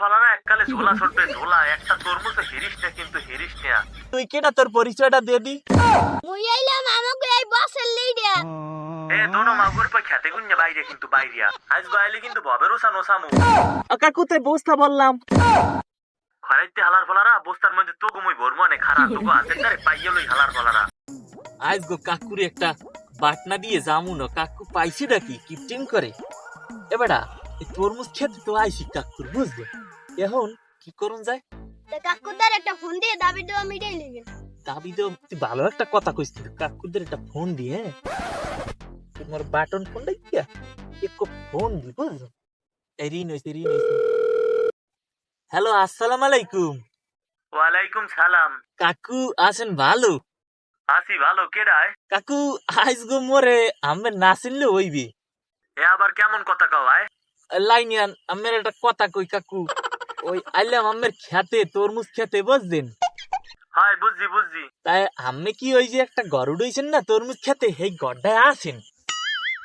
হালার এককালে ঝোলা ছড়বে ঝোলা একটা তরমুজ হিরিস না কিন্তু হিরিস না তুই কেটা তোর পরিচয়টা দিয়ে দি? মুই আইলাম আমাকে এই বাসের লিডার এ দোনো মাগুর পর খেতে গুঞ্জে বাইরে কিন্তু বাইরিয়া। আজ গাইলে কিন্তু ভবের ওসান ওসামু কাকুতে বসতা বললাম। খরাইতে হালার ফালারা বস্তার মধ্যে তো গুমই বর্মনে খারাপ তোকে হাতের দ্বারে পাইয়ে লই হালার ফালারা। আজ গো কাকুরে একটা বাটনা দিয়ে জামু না কাকু পাইছি নাকি কিপটিং করে? এবারা তরমুজ খেতে তো আইসি কাকুর বুঝলে? এখন কি করুন যায়? কাকুদার একটা ফোন দিয়ে দাবি দেওয়া মিটাই দাবি তো তুই ভালো একটা কথা কইস কাকুদের একটা ফোন দিয়ে? তোমার বাটন ফোনটা এক ফোন দি বুঝলো এই রিন হইছে রিন হইছে। হ্যালো আসসালামু আলাইকুম। ওয়ালাইকুম সালাম। কাকু আছেন ভালো? আসি ভালো কেডায় কাকু আইস গো মোরে আমি না চিনলে হইবি। এ আবার কেমন কথা কওয়ায় লাইনিয়ান আমের একটা কথা কই কাকু। ওই আইলাম আমের খেতে তরমুজ খেতে বুঝছি বুঝছি। তাই আমি কি ওই যে একটা না তরমুজ খেতে সেই আছেন?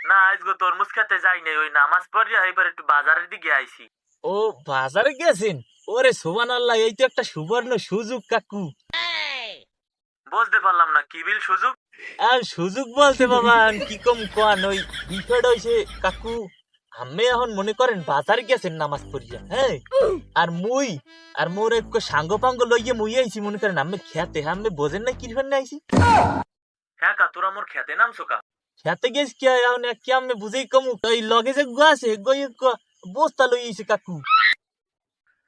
না তরমুজ খেতে যাই নাই ওই নামাজ এবার একটু বাজারের দিকে আইছি। ও বাজারে গেছেন? ওরে সোবান আল্লাহ এই তো একটা সুবর্ণ সুযোগ কাকু। বুঝতে পারলাম না কি বিল সুযোগ? আর সুযোগ বলতে বাবা কি কম কোয়ান ওই বিষয়টা হইছে কাকু। আমি এখন মনে করেন বাজারে গেছেন নামাজ পড়িয়া হ্যাঁ? আর মুই আর মোর এক সাঙ্গ পাঙ্গ লইয়ে মুই আইছি মনে করেন আমি খেতে আমি বোঝেন না কি জন্য আইছি? হ্যাঁ কা তোরা মোর খেতে নামছো কা? খেতে গেছ কি এখন কি আমি বুঝেই কমু ওই লগে যে গো আছে গই বস্তা লই আইছি কাকু।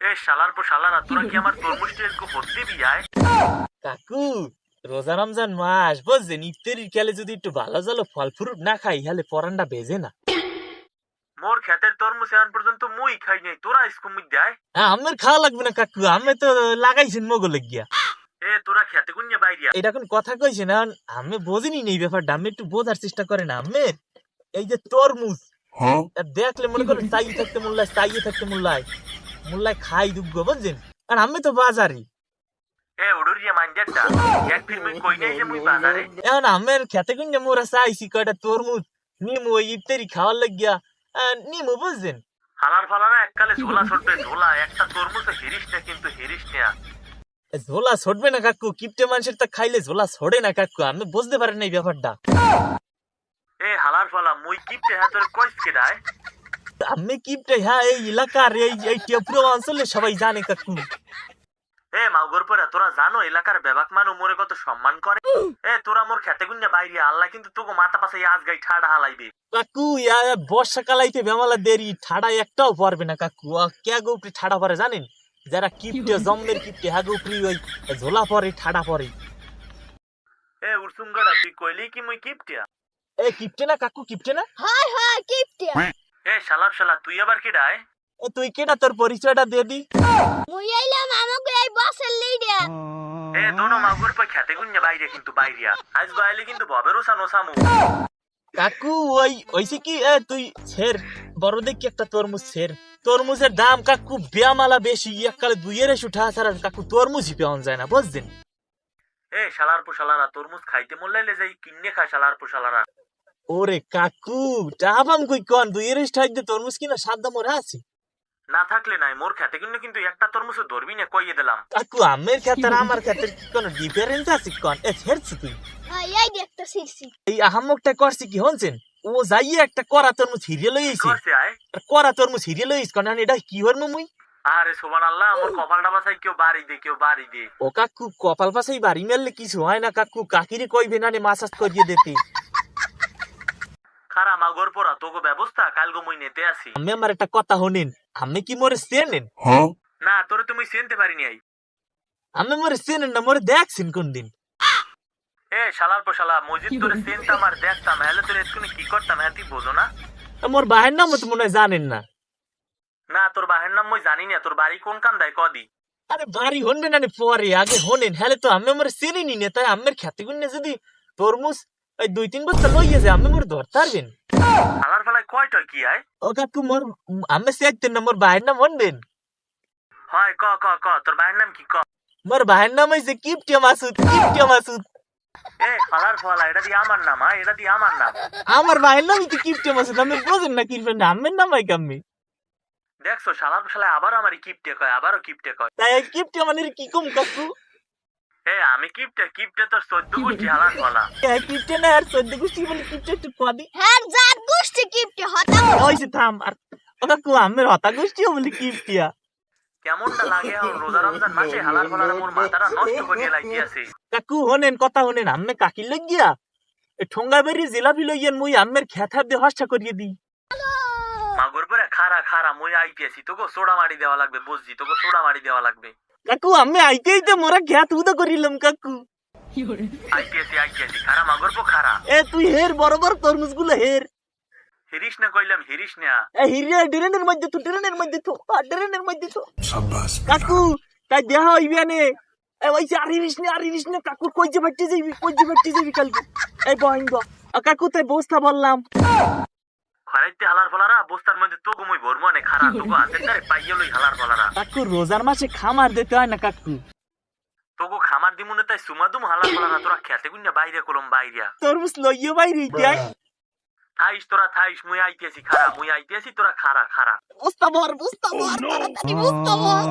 এ শালার পর শালারা তোরা কি আমার তরমুজটা একটু হতে দিবি কাকু রোজা রমজান মাস বুঝছেন? ইফতারির খেলে যদি একটু ভালো ভালো ফল ফ্রুট না খাই তাহলে পরানটা বেজে না। মোর খেতের তরমুজ এখন পর্যন্ত মুই খাই নাই। তোরা মধ্যে আয় হ্যাঁ, আমার খাওয়া লাগবে না কাকু আমি তো লাগাইছেন মগল গিয়া এ তোরা খেতে বাইরিয়া এটা কোন কথা কইছে না? আমি বুঝিনি এই ব্যাপারটা আমি একটু বোঝার চেষ্টা করেন আমি এই যে তরমুজ তা দেখলে মনে করেন চাইয়ে থাকতে মোল্লায় চাইয়ে থাকতে মোল্লায় মোল্লায় খাই দুগ্গ বুঝছেন? আর আমি তো বাজারি। এ উড়ুরিয়া মাঞ্জারটা এক ফির মুই কই নাই যে এখন আমের খেতে গুঞ্জে মোরা চাইছি কয়টা তরমুজ নিমু ওই ইফতারি খাওয়ার লাগিয়া। নিমু বুঝছেন? হালার ফালারা এককালে ঝোলা ছুটবে ঝোলা একটা তরমুজ হিরিস না কিন্তু হিরিস না ঝোলা ছড়বে না কাকু কিপটে মানুষের তা খাইলে ঝোলা ছড়ে না কাকু আমি বুঝতে পারেন না এই ব্যাপারটা। এ হালার ফালা মুই কিপটে হাতের কইস কেডায় আমি কিপটে হ্যাঁ এই এলাকার এই এই টেপুরা অঞ্চলে সবাই জানে কাকু। এ মাউগর পরে তোরা জানো এলাকার বেবাক মানু মোরে কত সম্মান করে। এ তোরা মোর খেতে গুঞ্জে বাইরে আল্লাহ কিন্তু তোকে মাথা পাশে আজ গাই ঠাডা হালাইবে। কাকু ইয়া বর্ষাকালাইতে বেমালা দেরি ঠাডা একটাও পারবে না কাকু। কে গোপরি ঠাডা পরে জানেন? যারা কিপটে জম্মের কিপটে হ্যাঁ গোপরি ওই ঝোলা পরে ঠাডা পরে। এ উরসুঙ্গড়া তুই কইলি কি মুই কিপটিয়া এ কিপটে না কাকু কিপটে না? হয় হয় কিপটিয়া এ শালার শালা তুই আবার কেডায়? এ তুই কেটা তোর পরিচয়টা দি? মুই আইলাম আমাকে এই বাসের লিডার এ দোনো মাগুর পর খেতে গুঞ্জে বাইরে কিন্তু বাইরিয়া। আজ গাইলে কিন্তু কাকু ওই ওইসে কি? এ তুই ছের বড় দেখি একটা তরমুজ ছের। তরমুজের দাম কাকু বেয়ামালা বেশি এককালে দুইয়ের এসে উঠা ছাড়া কাকু তরমুজই পাওয়া যায় না বুঝছেন? এ শালার পো শালারা তরমুজ খাইতে মরলাইলে যাই কিন্নে খায় শালার পো শালারা ওরে কাকু টাহাবাম কই কোন? দুইয়ের এসে ঠাইতে তরমুজ কিনা সাত দাম ওরা আছে। না থাকলে নাই মোর খেতে কিন্তু কিন্তু একটা তরমুজ ধরবি না কইয়ে দিলাম। কাকু আমের ক্ষেত্রে আমার ক্ষেত্রে কি কোনো ডিফারেন্স আছে কোন? এ ছেড়ছি তুই। হয় এই দেখতে শিরছি এই আহামকটা করছি কি হনছেন ও যাইয়ে একটা করা তরমুজ হিরিয়ে লই আইছে। করছে আয়। আর করা তরমুজ হিরিয়ে লই আইছে কোন এটা কি হরমু মুই? আরে সোবান আল্লাহ আমার কপালটা বাসাই কেউ বাড়ি দে কেউ বাড়ি দে। ও কাকু কপাল পাশাই বাড়ি মেললে কিছু হয় না কাকু কাকিরে কইবে না রে মাসাজ করিয়ে দিতে খারা মাগর পড়া তোকে ব্যবস্থা কালগো মুই নেতে আসি। আমি আমার একটা কথা হনেন আমি কি মোরে চেনেন না তোরে তুমি চিনতে পারিনি আই আমি মোরে চেনেন না মোরে দেখছেন কোন দিন এ শালার পো শালা মসজিদ তোরে চিনতাম আর দেখতাম হেলে তোরে এক্ষুনি কি করতাম হ্যাঁ তুই বোঝো না মোর বাহের নাম তো মনে হয় জানেন না না তোর বাহের নাম মই জানি না তোর বাড়ি কোন কান দেয় কদি আরে বাড়ি হনবে না পরে আগে হনেন হলে তো আমি মোরে চিনি নি না তাই আমের খ্যাতি গুণে যদি তরমুজ ওই দুই তিন বস্তা লইয়ে যায় আমি মোরে ধরতে পারবেন শালার ফেলায় কয়টা কি আয়? ও কাকু মোর আমি চেকতেন না মোর বাহের নাম হনবেন হয় ক ক ক তোর বাহের নাম কি ক? মোর বাহের নাম হইছে কিপটিয়া মাসুদ কিপটিয়া মাসুদ। এ শালার ফলা এটা দিয়ে আমার নাম হ্যাঁ এটা দিয়ে আমার নাম। আমার বাহের নামই তো কিপটিয়া মাসুদ আমি বোঝেন না কিরবেন না আমের নাম হয় কাম্মি। দেখছ শালার শালায় আবার আমারই কিপটে কয় আবারও কিপটে কয়। তাই এই কিপটে মানে কি কম কাকু? এ আমি কিপটে কিপটে তোর চোদ্দ গোষ্ঠী হালার এই কিপটে না আর চোদ্দ গোষ্ঠী বলে কিপটে একটু কদি। হ্যাঁ জাত গোষ্ঠী কিপটে হতাম ওইসে থাম আর ও কাকু আমের হতা গোষ্ঠী বলে কিপটিয়া কেমনটা লাগে এখন? রোজা রমজান মাসে হালার ফলার মোর মাথাটা নষ্ট করিয়ে লাগিয়েছে। কাকু হনেন কথা হনেন আম্মে কাকি লইয়া এ ঠোঙ্গা বেরি জিলাপি লইয়েন মুই আম্মের খেতার দিয়ে হস্তা করিয়ে দিই। মাগুর পরে খারা খারা মুই আইপিএসি তোকে সোডা মারি দেওয়া লাগবে বুঝছি তোকে সোডা মারি দেওয়া লাগবে। কাকু আম্মে আইতে আইতে মোরা খেত উদা করিলাম কাকু। আইপিএসি আইপিএসি খারা মাগুর পো খারা। এ তুই হের বরাবর তরমুজগুলো হের। হিরিস না কইলাম না। এ হিরিয়া ড্রেনের মধ্যে তো ড্রেনের মধ্যে তো আর ড্রেনের মধ্যে তো কাকু তাই দেহ হইবে নে এ ওইসে আর হিরিস নে আর হিরিস নে কাকু কই যে বাড়তে যাইবি কই যে বাড়তে যাইবি কালকে। এই বহিঙ্গ কাকু তাই বস্তা বললাম। খরাইতে হালার ফলারা বস্তার মধ্যে তোকে মুই ভরমনে খারা তোকে হাতের দ্বারে পাইয়ে লই হালার ফলারা। কাকু রোজার মাসে খামার দিতে হয় না কাকু? তোকে খামার দিমুনে তাই সুমাদুম হালার ফলারা তোরা খেতে গুন্না বাইরে কলম বাইরিয়া। তরমুজ লইয়ে বাইরে যাই থাইস তোরা থাইস মুই আইতেছি খারা মুই আইতেছি তোরা খারা খারা বস্তা ভর তাড়াতাড়ি বস্তা ভর